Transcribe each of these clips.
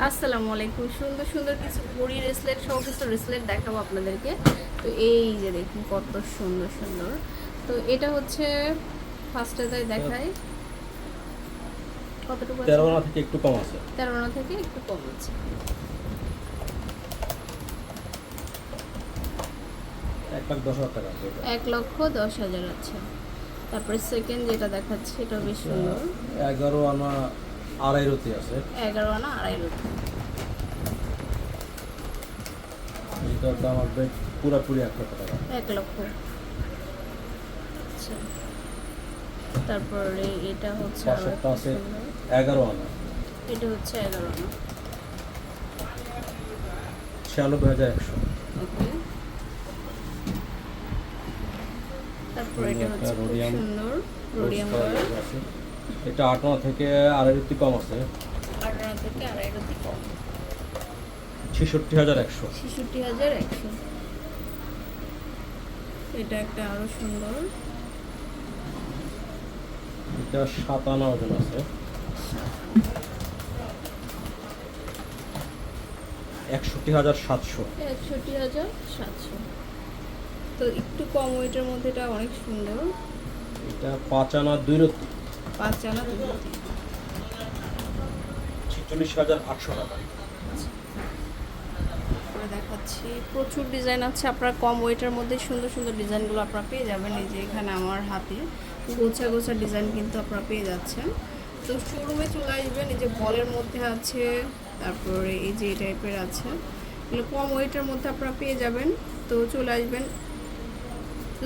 আসসালামু আলাইকুম। সুন্দর সুন্দর কিছু ঘড়ি রেসলেট সহ কিছু রেসলেট দেখাবো আপনাদেরকে। তো এই যে দেখুন কত সুন্দর সুন্দর। তো এটা হচ্ছে ফার্স্টে তাই দেখাই। কতটুকু? তেরো আনা থেকে একটু কম আছে। তেরো আনা থেকে একটু কম আছে। এক লক্ষ দশ হাজার আছে। তারপরে সেকেন্ড যেটা দেখাচ্ছে এটা বেশ সুন্দর। এগারো আনা আড়াই রতি আছে। এগারো আনা আড়াই লক্ষ এটার দাম আসবে পুরাপুরি এক লক্ষ টাকা। এক লক্ষ। আচ্ছা। তারপরে এটা হচ্ছে আছে এগারো আনা। এটা হচ্ছে এগারো আনা। ছিয়ানব্বই হাজার একশো। তারপর এটা হচ্ছে সুন্দর। রোডিয়াম আছে। এটা আট আনা থেকে আড়াই রতি কম আছে। আঠারো থেকে আড়াই রতি কম। ছেষট্টি হাজার একশো। ছেষট্টি হাজার একশো। এটা একটা আরও সুন্দর। এটা সাত আনা ওজন আছে। একষট্টি হাজার সাতশো। একষট্টি হাজার সাতশো। তো একটু কম ওয়েটের মধ্যে এটা অনেক সুন্দর। এটা পাঁচ আনা দুই রতি পাঁচ আনা ছেচল্লিশ হাজার আটশো টাকা। দেখাচ্ছি প্রচুর ডিজাইন আছে আপনারা কম ওয়েটের মধ্যে সুন্দর সুন্দর ডিজাইনগুলো আপনারা পেয়ে যাবেন এই যে এখানে আমার হাতে। গোছা গোছা ডিজাইন কিন্তু আপনারা পেয়ে যাচ্ছেন। তো শোরুমে চলে আসবেন এই যে বলের মধ্যে আছে তারপরে এই যে এই টাইপের আছে। এগুলো কম ওয়েটের মধ্যে আপনারা পেয়ে যাবেন। তো চলে আসবেন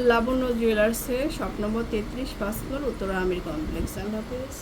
লাবণ্য জুয়েলার্সে স্বপ্নম্বর তেত্রিশ পাঁচ ফ্লোর উত্তরা আমির কমপ্লেক্স আল্লাহ হাফিজ